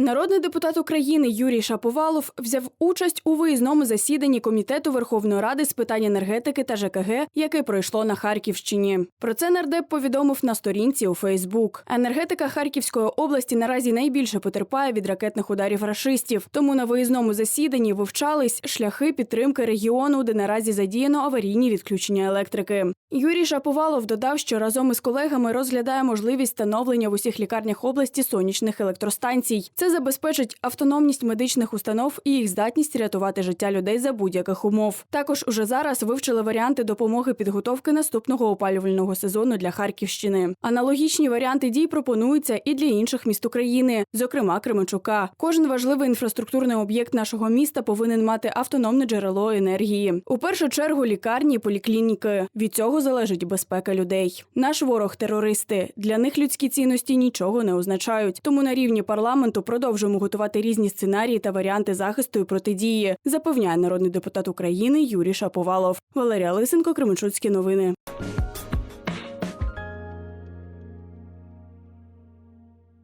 Народний депутат України Юрій Шаповалов взяв участь у виїзному засіданні комітету Верховної Ради з питань енергетики та ЖКГ, яке пройшло на Харківщині. Про це нардеп повідомив на сторінці у Фейсбук. Енергетика Харківської області наразі найбільше потерпає від ракетних ударів рашистів. Тому на виїзному засіданні вивчались шляхи підтримки регіону, де наразі задіяно аварійні відключення електрики. Юрій Шаповалов додав, що разом із колегами розглядає можливість встановлення в усіх лікарнях області сонячних електростанцій. Це забезпечить автономність медичних установ і їх здатність рятувати життя людей за будь-яких умов. Також уже зараз вивчили варіанти допомоги підготовки наступного опалювального сезону для Харківщини. Аналогічні варіанти дій пропонуються і для інших міст України, зокрема Кременчука. Кожен важливий інфраструктурний об'єкт нашого міста повинен мати автономне джерело енергії. У першу чергу лікарні, і поліклініки. Від цього залежить безпека людей. Наш ворог терористи. Для них людські цінності нічого не означають. Тому на рівні парламенту продовжуємо готувати різні сценарії та варіанти захисту і протидії, запевняє народний депутат України Юрій Шаповалов. Валерія Лисенко, Кременчуцькі новини.